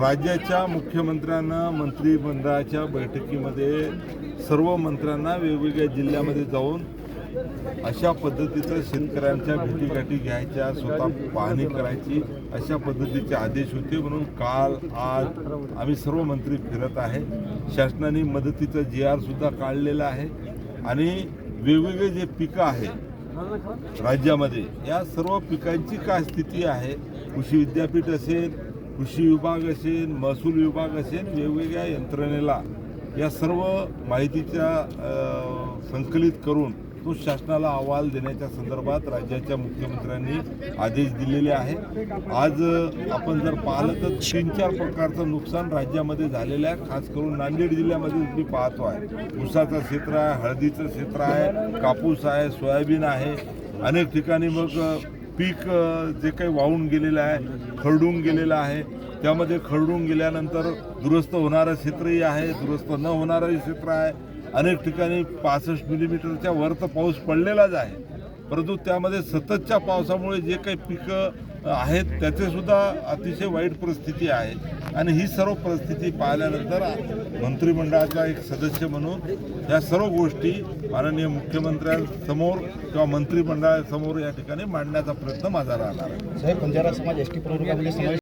राज्याच्या मुख्यमंत्र्यांना मंत्रिमंडळाच्या बैठकीमध्ये सर्व मंत्र्यांना वेगवेगळ्या जिल्ह्यामध्ये जाऊन अशा पद्धतीचं शेतकऱ्यांच्या भेटीगाठी घ्यायच्या स्वतः पाहणी करायची अशा पद्धतीचे आदेश होते. म्हणून काल आज आम्ही सर्व मंत्री फिरत आहे. शासनाने मदतीचं जी आरसुद्धा काढलेलं आहे. आणि वेगवेगळे जे पिकं आहे राज्यामध्ये या सर्व पिकांची काय स्थिती आहे? कृषी विद्यापीठ असेल कृषी विभाग असेल महसूल विभाग असेल वेगवेगळ्या यंत्रणेला या सर्व माहितीच्या संकलित करून तो शासनाला अहवाल देण्याच्या संदर्भात राज्याच्या मुख्यमंत्र्यांनी आदेश दिलेले आहे. आज आपण जर पाहिलं तर तीन चार प्रकारचं नुकसान राज्यामध्ये झालेलं आहे. खास करून नांदेड जिल्ह्यामध्ये मी पाहतो आहे. ऊसाचं क्षेत्र आहे हळदीचं क्षेत्र आहे कापूस आहे सोयाबीन आहे. अनेक ठिकाणी मग पीक जे काही वाहून गेलेलं आहे खरडून गेलेलं आहे त्यामध्ये खरडून गेल्यानंतर दुरुस्त होणारं क्षेत्रही आहे दुरुस्त न होणारंही क्षेत्र आहे. अनेक ठिकाणी पासष्ट मिलीमीटरच्या वर तर पाऊस पडलेलाच आहे. परंतु त्यामध्ये सततच्या पावसामुळे जे काही पिकं आहेत त्याचेसुद्धा अतिशय वाईट परिस्थिती आहे. आणि ही सर्व परिस्थिती पाहिल्यानंतर मंत्रिमंडळाचा एक सदस्य म्हणून या सर्व गोष्टी माननीय मुख्यमंत्र्यांसमोर किंवा मंत्रिमंडळासमोर या ठिकाणी मांडण्याचा प्रयत्न माझा राहणार आहे.